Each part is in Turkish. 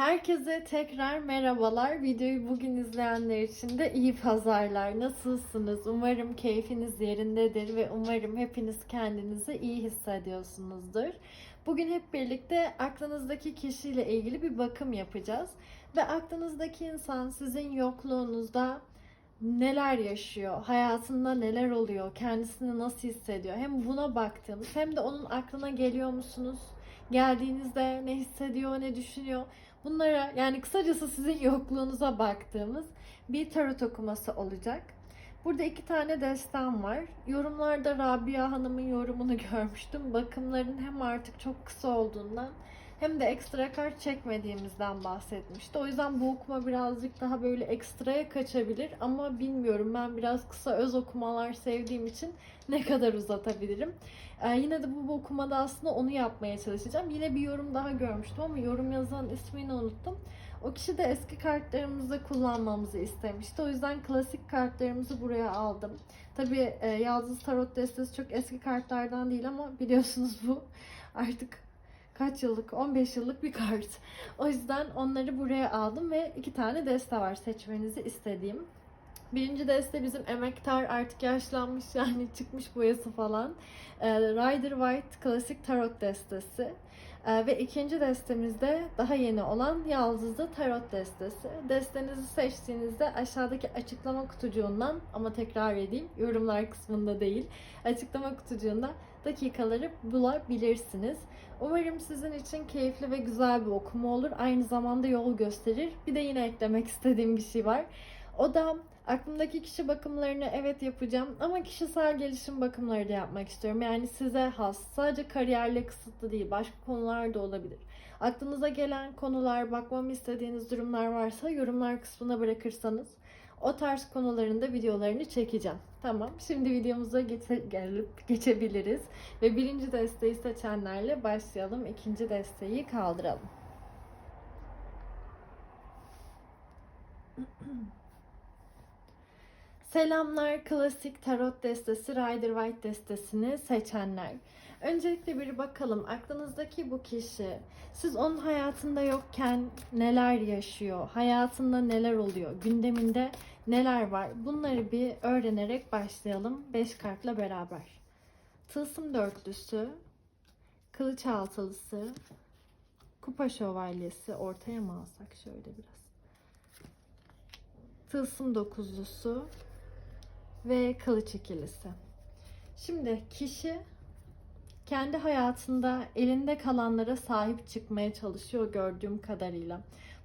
Herkese tekrar merhabalar. Videoyu bugün izleyenler için de iyi pazarlar. Nasılsınız? Umarım keyfiniz yerindedir ve umarım hepiniz kendinizi iyi hissediyorsunuzdur. Bugün hep birlikte aklınızdaki kişiyle ilgili bir bakım yapacağız. Ve aklınızdaki insan sizin yokluğunuzda neler yaşıyor, hayatında neler oluyor, kendisini nasıl hissediyor. Hem buna baktığımız hem de onun aklına geliyor musunuz? Geldiğinizde ne hissediyor, ne düşünüyor? Bunlara yani kısacası sizin yokluğunuza baktığımız bir tarot okuması olacak. Burada iki tane destem var. Yorumlarda Rabia Hanım'ın yorumunu görmüştüm. Bakımların hem artık çok kısa olduğundan hem de ekstra kart çekmediğimizden bahsetmişti. O yüzden bu okuma birazcık daha böyle ekstraya kaçabilir ama bilmiyorum ben biraz kısa öz okumalar sevdiğim için ne kadar uzatabilirim. Ee, yine de bu, bu okumada aslında onu yapmaya çalışacağım. Yine bir yorum daha görmüştüm ama yorum yazan ismini unuttum. O kişi de eski kartlarımızı kullanmamızı istemişti. O yüzden klasik kartlarımızı buraya aldım. Tabii e, Yaldız Tarot destesi çok eski kartlardan değil ama biliyorsunuz bu artık kaç yıllık? 15 yıllık bir kart. O yüzden onları buraya aldım ve iki tane deste var seçmenizi istediğim. Birinci deste bizim emektar artık yaşlanmış yani çıkmış boyası falan. Ee, Rider White klasik tarot destesi. Ee, ve ikinci destemizde daha yeni olan Yaldızlı Tarot Destesi. Destenizi seçtiğinizde aşağıdaki açıklama kutucuğundan ama tekrar edeyim yorumlar kısmında değil açıklama kutucuğunda dakikaları bulabilirsiniz. Umarım sizin için keyifli ve güzel bir okuma olur. Aynı zamanda yol gösterir. Bir de yine eklemek istediğim bir şey var. O da aklımdaki kişi bakımlarını evet yapacağım ama kişisel gelişim bakımları da yapmak istiyorum. Yani size has, sadece kariyerle kısıtlı değil, başka konular da olabilir. Aklınıza gelen konular, bakmamı istediğiniz durumlar varsa yorumlar kısmına bırakırsanız o tarz konuların da videolarını çekeceğim. Tamam, şimdi videomuza geçe, gelip geçebiliriz. Ve birinci desteği seçenlerle başlayalım. İkinci desteği kaldıralım. Selamlar klasik tarot destesi Rider White destesini seçenler. Öncelikle bir bakalım aklınızdaki bu kişi siz onun hayatında yokken neler yaşıyor, hayatında neler oluyor, gündeminde neler var bunları bir öğrenerek başlayalım 5 kartla beraber. Tılsım dörtlüsü, kılıç altılısı, kupa şövalyesi ortaya mı alsak şöyle biraz. Tılsım dokuzlusu, ve kılıç ikilisi. Şimdi kişi kendi hayatında elinde kalanlara sahip çıkmaya çalışıyor gördüğüm kadarıyla.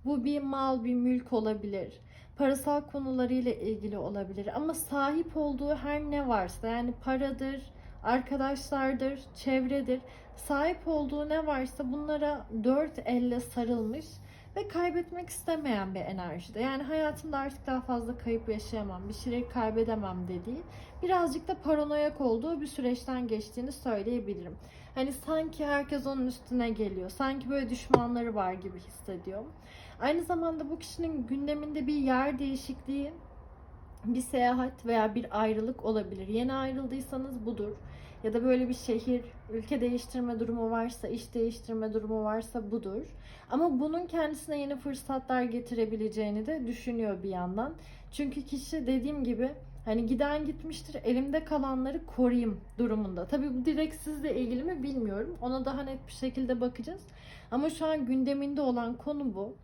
Bu bir mal, bir mülk olabilir. Parasal konularıyla ilgili olabilir ama sahip olduğu her ne varsa yani paradır, arkadaşlardır, çevredir. Sahip olduğu ne varsa bunlara dört elle sarılmış ve kaybetmek istemeyen bir enerjide. Yani hayatımda artık daha fazla kayıp yaşayamam, bir şeyleri kaybedemem dediği, birazcık da paranoyak olduğu bir süreçten geçtiğini söyleyebilirim. Hani sanki herkes onun üstüne geliyor, sanki böyle düşmanları var gibi hissediyor. Aynı zamanda bu kişinin gündeminde bir yer değişikliği, bir seyahat veya bir ayrılık olabilir. Yeni ayrıldıysanız budur ya da böyle bir şehir, ülke değiştirme durumu varsa, iş değiştirme durumu varsa budur. Ama bunun kendisine yeni fırsatlar getirebileceğini de düşünüyor bir yandan. Çünkü kişi dediğim gibi hani giden gitmiştir, elimde kalanları koruyayım durumunda. Tabii bu direkt sizle ilgili mi bilmiyorum. Ona daha net bir şekilde bakacağız. Ama şu an gündeminde olan konu bu.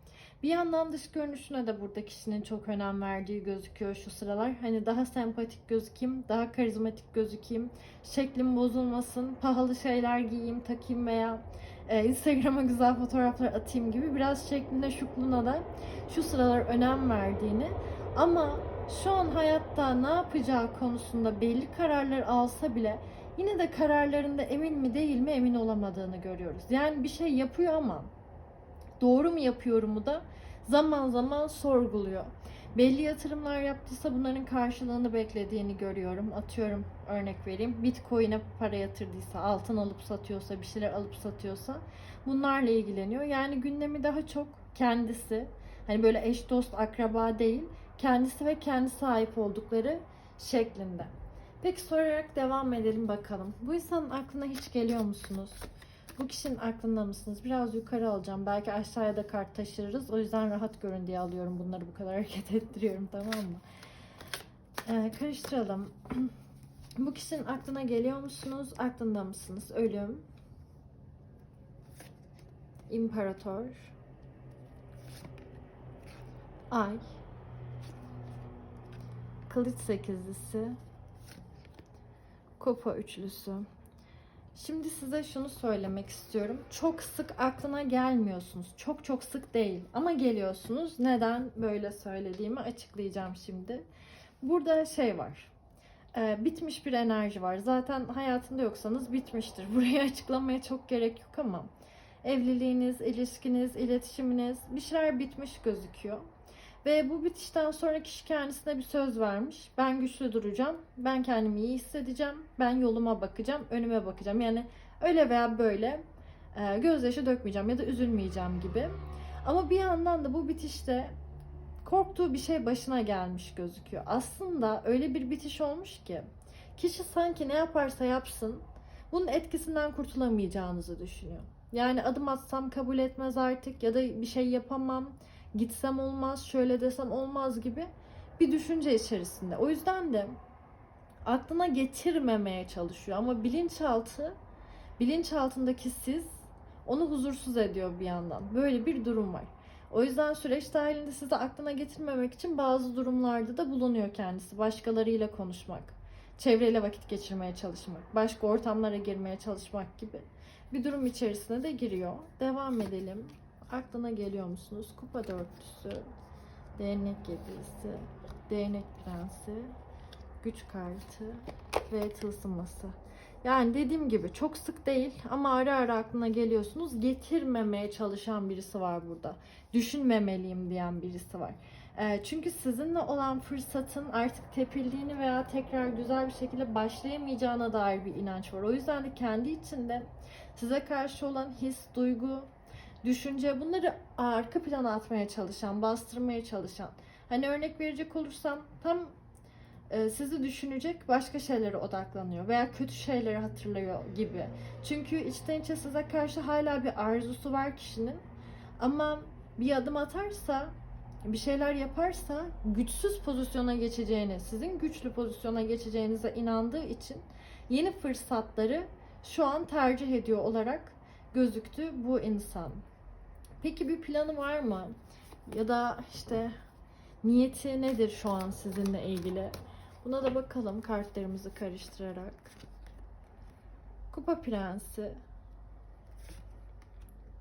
Bir yandan dış görünüşüne de burada kişinin çok önem verdiği gözüküyor şu sıralar. Hani daha sempatik gözükeyim, daha karizmatik gözükeyim, şeklim bozulmasın, pahalı şeyler giyeyim, takayım veya e, Instagram'a güzel fotoğraflar atayım gibi biraz şeklinde şukluna da şu sıralar önem verdiğini ama şu an hayatta ne yapacağı konusunda belli kararlar alsa bile yine de kararlarında emin mi değil mi emin olamadığını görüyoruz. Yani bir şey yapıyor ama doğru mu yapıyorumu da zaman zaman sorguluyor. Belli yatırımlar yaptıysa bunların karşılığını beklediğini görüyorum. Atıyorum örnek vereyim. Bitcoin'e para yatırdıysa, altın alıp satıyorsa, bir şeyler alıp satıyorsa bunlarla ilgileniyor. Yani gündemi daha çok kendisi, hani böyle eş dost akraba değil, kendisi ve kendi sahip oldukları şeklinde. Peki sorarak devam edelim bakalım. Bu insanın aklına hiç geliyor musunuz? Bu kişinin aklında mısınız? Biraz yukarı alacağım. Belki aşağıya da kart taşırırız. O yüzden rahat görün diye alıyorum. Bunları bu kadar hareket ettiriyorum tamam mı? Ee, karıştıralım. Bu kişinin aklına geliyor musunuz? Aklında mısınız? Ölüm. İmparator. Ay. Kılıç sekizlisi. Kupa üçlüsü. Şimdi size şunu söylemek istiyorum. Çok sık aklına gelmiyorsunuz. Çok çok sık değil ama geliyorsunuz. Neden böyle söylediğimi açıklayacağım şimdi. Burada şey var. Ee, bitmiş bir enerji var. Zaten hayatında yoksanız bitmiştir. Burayı açıklamaya çok gerek yok ama evliliğiniz, ilişkiniz, iletişiminiz bir şeyler bitmiş gözüküyor. Ve bu bitişten sonra kişi kendisine bir söz vermiş. Ben güçlü duracağım. Ben kendimi iyi hissedeceğim. Ben yoluma bakacağım. Önüme bakacağım. Yani öyle veya böyle e, gözyaşı dökmeyeceğim ya da üzülmeyeceğim gibi. Ama bir yandan da bu bitişte korktuğu bir şey başına gelmiş gözüküyor. Aslında öyle bir bitiş olmuş ki kişi sanki ne yaparsa yapsın bunun etkisinden kurtulamayacağınızı düşünüyor. Yani adım atsam kabul etmez artık ya da bir şey yapamam, gitsem olmaz, şöyle desem olmaz gibi bir düşünce içerisinde. O yüzden de aklına getirmemeye çalışıyor ama bilinçaltı bilinçaltındaki siz onu huzursuz ediyor bir yandan. Böyle bir durum var. O yüzden süreç dahilinde sizi aklına getirmemek için bazı durumlarda da bulunuyor kendisi. Başkalarıyla konuşmak, çevreyle vakit geçirmeye çalışmak, başka ortamlara girmeye çalışmak gibi bir durum içerisine de giriyor. Devam edelim. Aklına geliyor musunuz? Kupa dörtlüsü, değnek yedilisi, değnek prensi, güç kartı ve tılsıması. Yani dediğim gibi çok sık değil ama ara ara aklına geliyorsunuz. Getirmemeye çalışan birisi var burada. Düşünmemeliyim diyen birisi var. Ee, çünkü sizinle olan fırsatın artık tepildiğini veya tekrar güzel bir şekilde başlayamayacağına dair bir inanç var. O yüzden de kendi içinde size karşı olan his, duygu, düşünce bunları arka plana atmaya çalışan, bastırmaya çalışan. Hani örnek verecek olursam tam e, sizi düşünecek başka şeylere odaklanıyor veya kötü şeyleri hatırlıyor gibi. Çünkü içten içe size karşı hala bir arzusu var kişinin. Ama bir adım atarsa, bir şeyler yaparsa güçsüz pozisyona geçeceğini, sizin güçlü pozisyona geçeceğinize inandığı için yeni fırsatları şu an tercih ediyor olarak gözüktü bu insan. Peki bir planı var mı? Ya da işte niyeti nedir şu an sizinle ilgili? Buna da bakalım kartlarımızı karıştırarak. Kupa Prensi.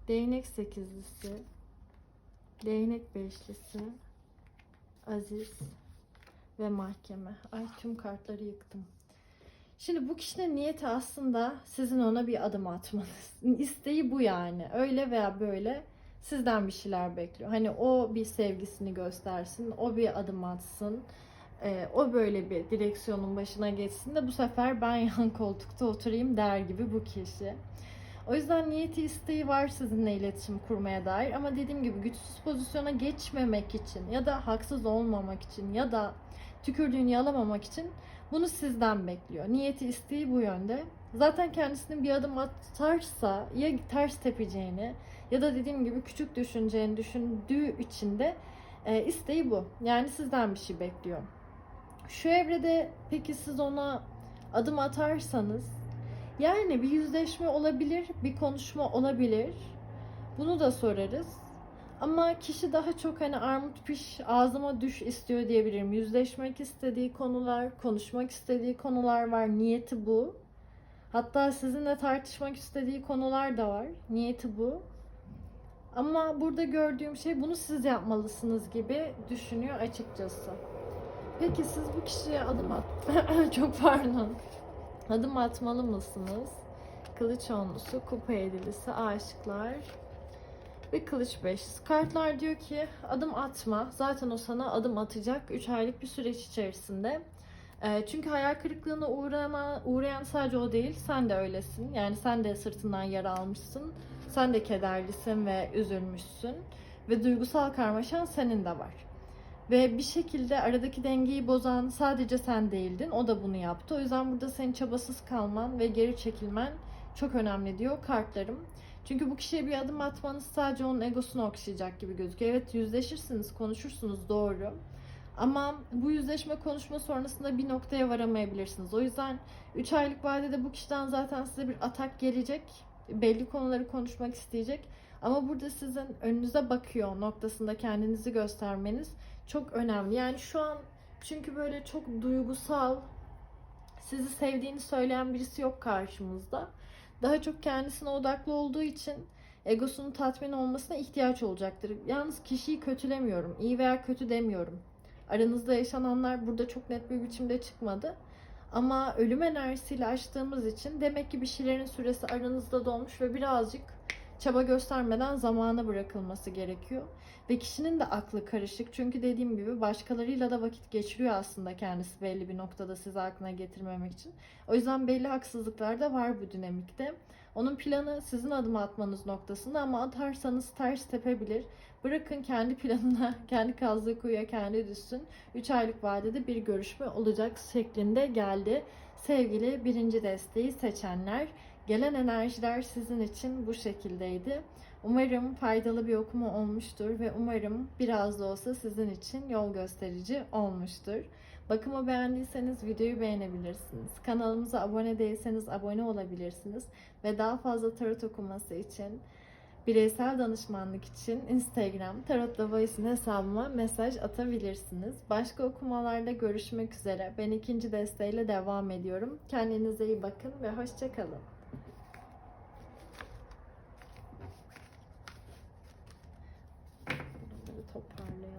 Değnek sekizlisi. Değnek beşlisi. Aziz. Ve mahkeme. Ay tüm kartları yıktım. Şimdi bu kişinin niyeti aslında sizin ona bir adım atmanız. İsteği bu yani. Öyle veya böyle sizden bir şeyler bekliyor. Hani o bir sevgisini göstersin, o bir adım atsın. e, o böyle bir direksiyonun başına geçsin de bu sefer ben yan koltukta oturayım der gibi bu kişi. O yüzden niyeti isteği var sizinle iletişim kurmaya dair ama dediğim gibi güçsüz pozisyona geçmemek için ya da haksız olmamak için ya da tükürdüğünü yalamamak için bunu sizden bekliyor. Niyeti isteği bu yönde. Zaten kendisinin bir adım atarsa ya ters tepeceğini ya da dediğim gibi küçük düşüneceğini düşündüğü için de e, isteği bu. Yani sizden bir şey bekliyor. Şu evrede peki siz ona adım atarsanız yani bir yüzleşme olabilir, bir konuşma olabilir. Bunu da sorarız. Ama kişi daha çok hani armut piş ağzıma düş istiyor diyebilirim. Yüzleşmek istediği konular, konuşmak istediği konular var. Niyeti bu. Hatta sizinle tartışmak istediği konular da var. Niyeti bu. Ama burada gördüğüm şey bunu siz yapmalısınız gibi düşünüyor açıkçası. Peki siz bu kişiye adım at... Çok pardon. Adım atmalı mısınız? Kılıç onlusu, kupa yedilisi, aşıklar ve kılıç beşlisi. Kartlar diyor ki adım atma. Zaten o sana adım atacak 3 aylık bir süreç içerisinde. E, çünkü hayal kırıklığına uğrama, uğrayan sadece o değil, sen de öylesin. Yani sen de sırtından yara almışsın. Sen de kederlisin ve üzülmüşsün. Ve duygusal karmaşan senin de var. Ve bir şekilde aradaki dengeyi bozan sadece sen değildin. O da bunu yaptı. O yüzden burada senin çabasız kalman ve geri çekilmen çok önemli diyor kartlarım. Çünkü bu kişiye bir adım atmanız sadece onun egosunu okşayacak gibi gözüküyor. Evet yüzleşirsiniz, konuşursunuz doğru. Ama bu yüzleşme konuşma sonrasında bir noktaya varamayabilirsiniz. O yüzden 3 aylık vadede bu kişiden zaten size bir atak gelecek. Belli konuları konuşmak isteyecek. Ama burada sizin önünüze bakıyor noktasında kendinizi göstermeniz çok önemli. Yani şu an çünkü böyle çok duygusal, sizi sevdiğini söyleyen birisi yok karşımızda. Daha çok kendisine odaklı olduğu için egosunun tatmin olmasına ihtiyaç olacaktır. Yalnız kişiyi kötülemiyorum. iyi veya kötü demiyorum. Aranızda yaşananlar burada çok net bir biçimde çıkmadı. Ama ölüm enerjisiyle açtığımız için demek ki bir şeylerin süresi aranızda dolmuş ve birazcık çaba göstermeden zamana bırakılması gerekiyor. Ve kişinin de aklı karışık. Çünkü dediğim gibi başkalarıyla da vakit geçiriyor aslında kendisi belli bir noktada sizi aklına getirmemek için. O yüzden belli haksızlıklar da var bu dinamikte. Onun planı sizin adım atmanız noktasında ama atarsanız ters tepebilir. Bırakın kendi planına, kendi kazdığı kuyuya kendi düşsün. 3 aylık vadede bir görüşme olacak şeklinde geldi. Sevgili birinci desteği seçenler, gelen enerjiler sizin için bu şekildeydi. Umarım faydalı bir okuma olmuştur ve umarım biraz da olsa sizin için yol gösterici olmuştur. Bakımı beğendiyseniz videoyu beğenebilirsiniz. Kanalımıza abone değilseniz abone olabilirsiniz. Ve daha fazla tarot okuması için bireysel danışmanlık için Instagram Tarot Voice'in hesabıma mesaj atabilirsiniz. Başka okumalarda görüşmek üzere. Ben ikinci desteğiyle devam ediyorum. Kendinize iyi bakın ve hoşçakalın. Bunları toparlayalım.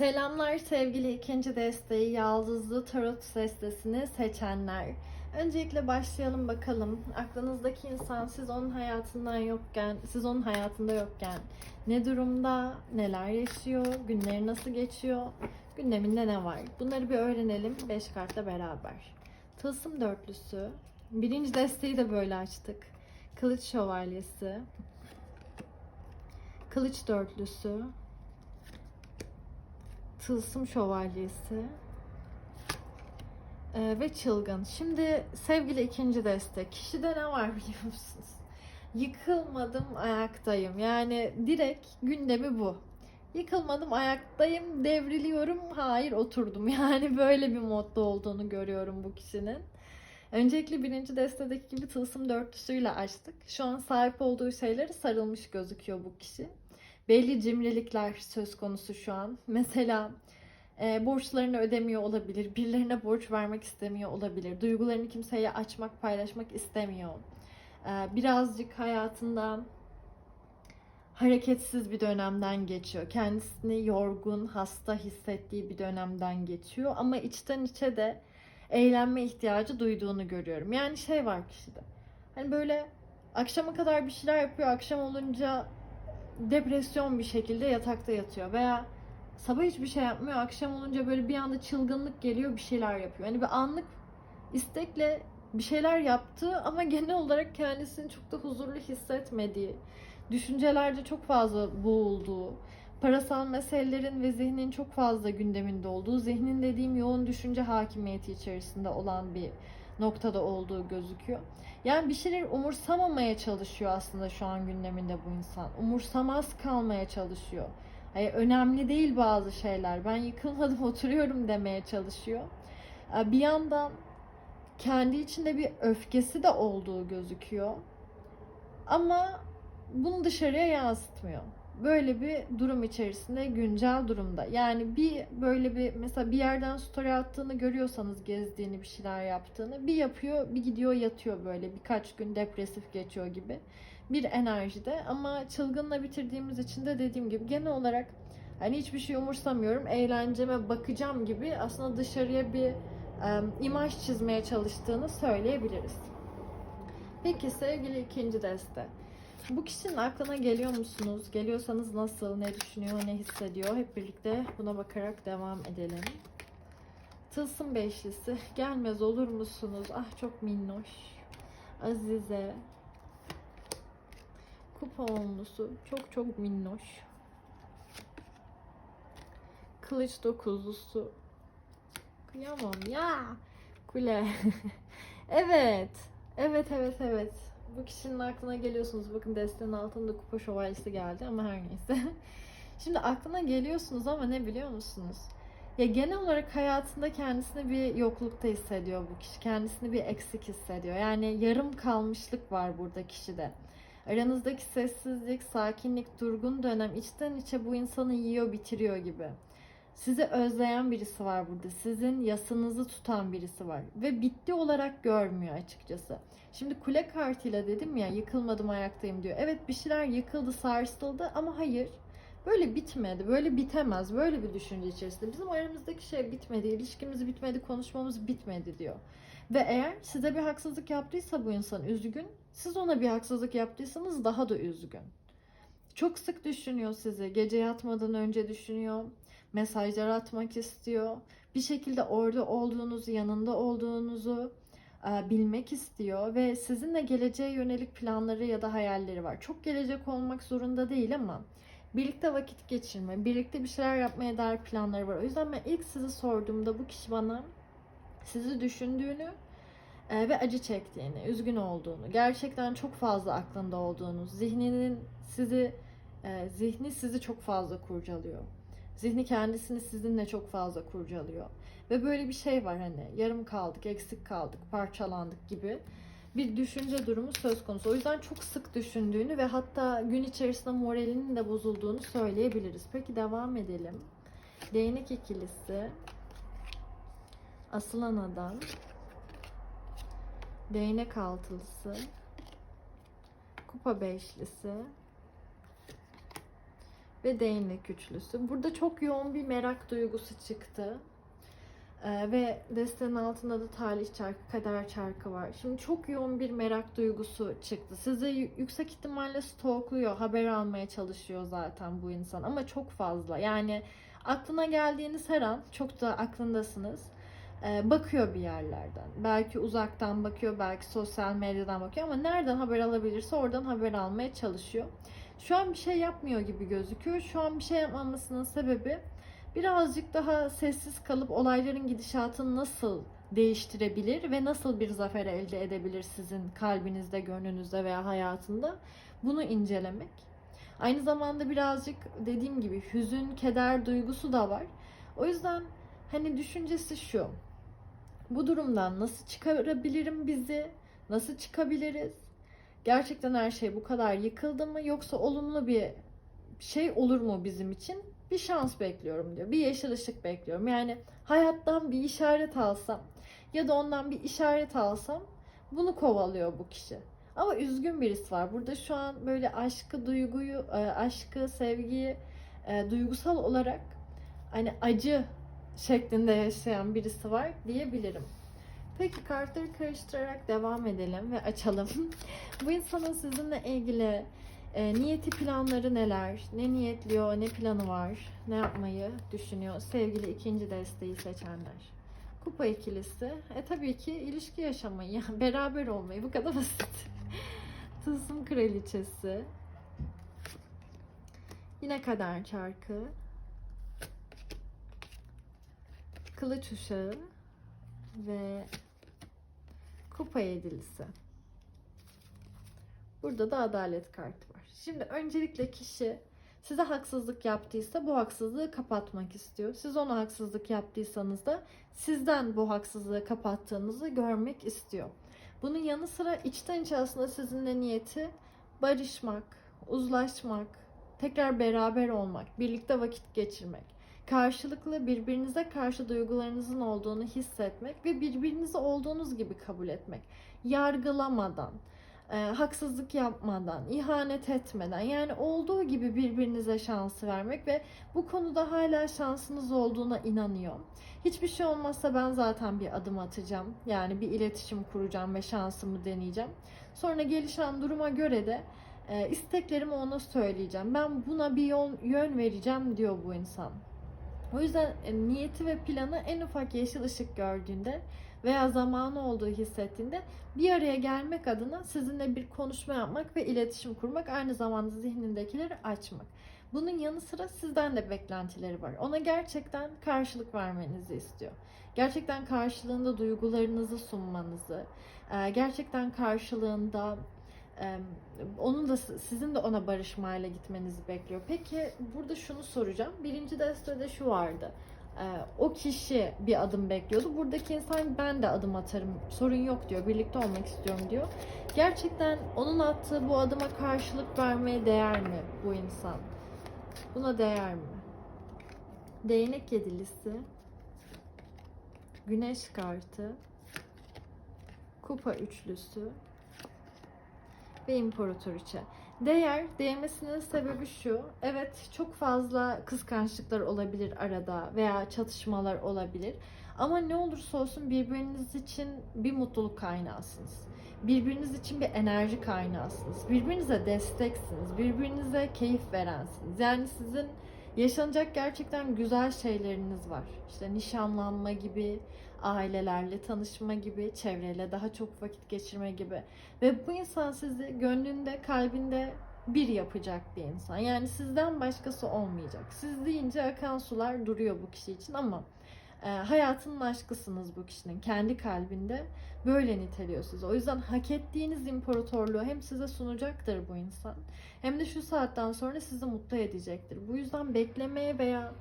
Selamlar sevgili ikinci desteği Yaldızlı Tarot destesini seçenler. Öncelikle başlayalım bakalım. Aklınızdaki insan siz onun hayatından yokken, siz onun hayatında yokken ne durumda, neler yaşıyor, günleri nasıl geçiyor, gündeminde ne var? Bunları bir öğrenelim 5 kartla beraber. Tılsım dörtlüsü. Birinci desteği de böyle açtık. Kılıç şövalyesi. Kılıç dörtlüsü. Tılsım Şövalyesi ee, ve Çılgın. Şimdi sevgili ikinci destek. Kişide ne var biliyor musunuz? Yıkılmadım ayaktayım. Yani direkt gündemi bu. Yıkılmadım ayaktayım, devriliyorum, hayır oturdum. Yani böyle bir modda olduğunu görüyorum bu kişinin. Öncelikle birinci destedeki gibi tılsım dörtlüsüyle açtık. Şu an sahip olduğu şeyleri sarılmış gözüküyor bu kişi belli cimrilikler söz konusu şu an. Mesela e, borçlarını ödemiyor olabilir, birilerine borç vermek istemiyor olabilir, duygularını kimseye açmak, paylaşmak istemiyor. E, birazcık hayatında hareketsiz bir dönemden geçiyor. Kendisini yorgun, hasta hissettiği bir dönemden geçiyor. Ama içten içe de eğlenme ihtiyacı duyduğunu görüyorum. Yani şey var kişide. Hani böyle akşama kadar bir şeyler yapıyor. Akşam olunca depresyon bir şekilde yatakta yatıyor veya sabah hiçbir şey yapmıyor. Akşam olunca böyle bir anda çılgınlık geliyor bir şeyler yapıyor. Yani bir anlık istekle bir şeyler yaptığı ama genel olarak kendisini çok da huzurlu hissetmediği, düşüncelerde çok fazla boğulduğu, parasal meselelerin ve zihnin çok fazla gündeminde olduğu, zihnin dediğim yoğun düşünce hakimiyeti içerisinde olan bir noktada olduğu gözüküyor. Yani bir şeyler umursamamaya çalışıyor aslında şu an gündeminde bu insan. Umursamaz kalmaya çalışıyor. Hayır, önemli değil bazı şeyler. Ben yıkılmadım oturuyorum demeye çalışıyor. Bir yandan kendi içinde bir öfkesi de olduğu gözüküyor. Ama bunu dışarıya yansıtmıyor böyle bir durum içerisinde güncel durumda. Yani bir böyle bir mesela bir yerden story attığını görüyorsanız gezdiğini bir şeyler yaptığını bir yapıyor bir gidiyor yatıyor böyle birkaç gün depresif geçiyor gibi bir enerjide ama çılgınla bitirdiğimiz için de dediğim gibi genel olarak hani hiçbir şey umursamıyorum eğlenceme bakacağım gibi aslında dışarıya bir e, imaj çizmeye çalıştığını söyleyebiliriz. Peki sevgili ikinci deste. Bu kişinin aklına geliyor musunuz? Geliyorsanız nasıl, ne düşünüyor, ne hissediyor? Hep birlikte buna bakarak devam edelim. Tılsım beşlisi. Gelmez olur musunuz? Ah çok minnoş. Azize. Kupa onlusu. Çok çok minnoş. Kılıç dokuzlusu. Kıyamam ya. Kule. evet. Evet evet evet. Bu kişinin aklına geliyorsunuz. Bakın destenin altında kupa şövalyesi geldi ama her neyse. Şimdi aklına geliyorsunuz ama ne biliyor musunuz? Ya genel olarak hayatında kendisini bir yoklukta hissediyor bu kişi. Kendisini bir eksik hissediyor. Yani yarım kalmışlık var burada kişide. Aranızdaki sessizlik, sakinlik, durgun dönem içten içe bu insanı yiyor, bitiriyor gibi. Sizi özleyen birisi var burada. Sizin yasınızı tutan birisi var. Ve bitti olarak görmüyor açıkçası. Şimdi kule kartıyla dedim ya yıkılmadım ayaktayım diyor. Evet bir şeyler yıkıldı, sarsıldı ama hayır. Böyle bitmedi, böyle bitemez, böyle bir düşünce içerisinde. Bizim aramızdaki şey bitmedi, ilişkimiz bitmedi, konuşmamız bitmedi diyor. Ve eğer size bir haksızlık yaptıysa bu insan üzgün, siz ona bir haksızlık yaptıysanız daha da üzgün. Çok sık düşünüyor sizi, gece yatmadan önce düşünüyor, mesajlar atmak istiyor. Bir şekilde orada olduğunuzu, yanında olduğunuzu e, bilmek istiyor ve sizinle geleceğe yönelik planları ya da hayalleri var. Çok gelecek olmak zorunda değil ama birlikte vakit geçirme, birlikte bir şeyler yapmaya dair planları var. O yüzden ben ilk sizi sorduğumda bu kişi bana sizi düşündüğünü e, ve acı çektiğini, üzgün olduğunu, gerçekten çok fazla aklında olduğunu, zihninin sizi e, zihni sizi çok fazla kurcalıyor. Zihni kendisini sizinle çok fazla kurcalıyor. Ve böyle bir şey var hani yarım kaldık, eksik kaldık, parçalandık gibi bir düşünce durumu söz konusu. O yüzden çok sık düşündüğünü ve hatta gün içerisinde moralinin de bozulduğunu söyleyebiliriz. Peki devam edelim. Değnek ikilisi, asılan adam, değnek altılısı, kupa beşlisi ve değnek üçlüsü. Burada çok yoğun bir merak duygusu çıktı. Ee, ve destenin altında da talih çarkı, kader çarkı var. Şimdi çok yoğun bir merak duygusu çıktı. Sizi yüksek ihtimalle stalkluyor, haber almaya çalışıyor zaten bu insan ama çok fazla. Yani aklına geldiğiniz her an çok da aklındasınız. Ee, bakıyor bir yerlerden. Belki uzaktan bakıyor, belki sosyal medyadan bakıyor ama nereden haber alabilirse oradan haber almaya çalışıyor. Şu an bir şey yapmıyor gibi gözüküyor. Şu an bir şey yapmamasının sebebi birazcık daha sessiz kalıp olayların gidişatını nasıl değiştirebilir ve nasıl bir zafer elde edebilir sizin kalbinizde, gönlünüzde veya hayatında bunu incelemek. Aynı zamanda birazcık dediğim gibi hüzün, keder duygusu da var. O yüzden hani düşüncesi şu. Bu durumdan nasıl çıkarabilirim bizi? Nasıl çıkabiliriz? Gerçekten her şey bu kadar yıkıldı mı yoksa olumlu bir şey olur mu bizim için? bir şans bekliyorum diyor. Bir yeşil ışık bekliyorum. Yani hayattan bir işaret alsam ya da ondan bir işaret alsam bunu kovalıyor bu kişi. Ama üzgün birisi var. Burada şu an böyle aşkı, duyguyu, e, aşkı, sevgiyi e, duygusal olarak hani acı şeklinde yaşayan birisi var diyebilirim. Peki kartları karıştırarak devam edelim ve açalım. Bu insanın sizinle ilgili e, niyeti planları neler? Ne niyetliyor? Ne planı var? Ne yapmayı düşünüyor? Sevgili ikinci desteği seçenler. Kupa ikilisi. E tabii ki ilişki yaşamayı, beraber olmayı. Bu kadar basit. Tılsım kraliçesi. Yine kader çarkı. Kılıç uşağı. Ve kupa yedilisi. Burada da adalet kartı var. Şimdi öncelikle kişi size haksızlık yaptıysa bu haksızlığı kapatmak istiyor. Siz ona haksızlık yaptıysanız da sizden bu haksızlığı kapattığınızı görmek istiyor. Bunun yanı sıra içten içe aslında sizinle niyeti barışmak, uzlaşmak, tekrar beraber olmak, birlikte vakit geçirmek, karşılıklı birbirinize karşı duygularınızın olduğunu hissetmek ve birbirinizi olduğunuz gibi kabul etmek. Yargılamadan, e, haksızlık yapmadan, ihanet etmeden yani olduğu gibi birbirinize şansı vermek ve bu konuda hala şansınız olduğuna inanıyorum. Hiçbir şey olmazsa ben zaten bir adım atacağım. Yani bir iletişim kuracağım ve şansımı deneyeceğim. Sonra gelişen duruma göre de e, isteklerimi ona söyleyeceğim. Ben buna bir yol, yön vereceğim diyor bu insan. O yüzden e, niyeti ve planı en ufak yeşil ışık gördüğünde veya zamanı olduğu hissettiğinde bir araya gelmek adına sizinle bir konuşma yapmak ve iletişim kurmak aynı zamanda zihnindekileri açmak. Bunun yanı sıra sizden de beklentileri var. Ona gerçekten karşılık vermenizi istiyor. Gerçekten karşılığında duygularınızı sunmanızı, e, gerçekten karşılığında onun da sizin de ona barışmayla gitmenizi bekliyor. Peki burada şunu soracağım. Birinci destede şu vardı. O kişi bir adım bekliyordu. Buradaki insan ben de adım atarım. Sorun yok diyor. Birlikte olmak istiyorum diyor. Gerçekten onun attığı bu adıma karşılık vermeye değer mi bu insan? Buna değer mi? Değnek yedilisi. Güneş kartı. Kupa üçlüsü ve imparatoriçe. Değer, değmesinin sebebi şu. Evet çok fazla kıskançlıklar olabilir arada veya çatışmalar olabilir. Ama ne olursa olsun birbiriniz için bir mutluluk kaynağısınız. Birbiriniz için bir enerji kaynağısınız. Birbirinize desteksiniz. Birbirinize keyif verensiniz. Yani sizin yaşanacak gerçekten güzel şeyleriniz var. İşte nişanlanma gibi, ailelerle tanışma gibi, çevreyle daha çok vakit geçirme gibi. Ve bu insan sizi gönlünde, kalbinde bir yapacak bir insan. Yani sizden başkası olmayacak. Siz deyince akan sular duruyor bu kişi için ama e, hayatının aşkısınız bu kişinin. Kendi kalbinde böyle niteliyor sizi. O yüzden hak ettiğiniz imparatorluğu hem size sunacaktır bu insan hem de şu saatten sonra sizi mutlu edecektir. Bu yüzden beklemeye veya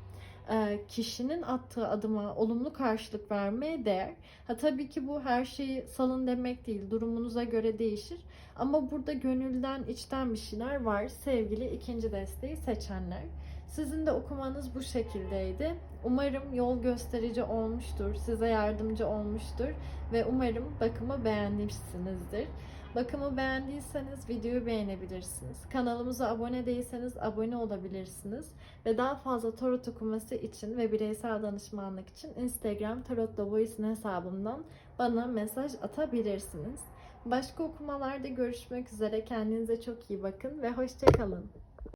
kişinin attığı adıma olumlu karşılık vermeye değer. Ha tabii ki bu her şeyi salın demek değil. Durumunuza göre değişir. Ama burada gönülden, içten bir şeyler var. Sevgili ikinci desteği seçenler. Sizin de okumanız bu şekildeydi. Umarım yol gösterici olmuştur, size yardımcı olmuştur ve umarım bakımı beğenmişsinizdir. Bakımı beğendiyseniz videoyu beğenebilirsiniz. Kanalımıza abone değilseniz abone olabilirsiniz. Ve daha fazla tarot okuması için ve bireysel danışmanlık için Instagram Tarot Voice hesabımdan bana mesaj atabilirsiniz. Başka okumalarda görüşmek üzere. Kendinize çok iyi bakın ve hoşçakalın.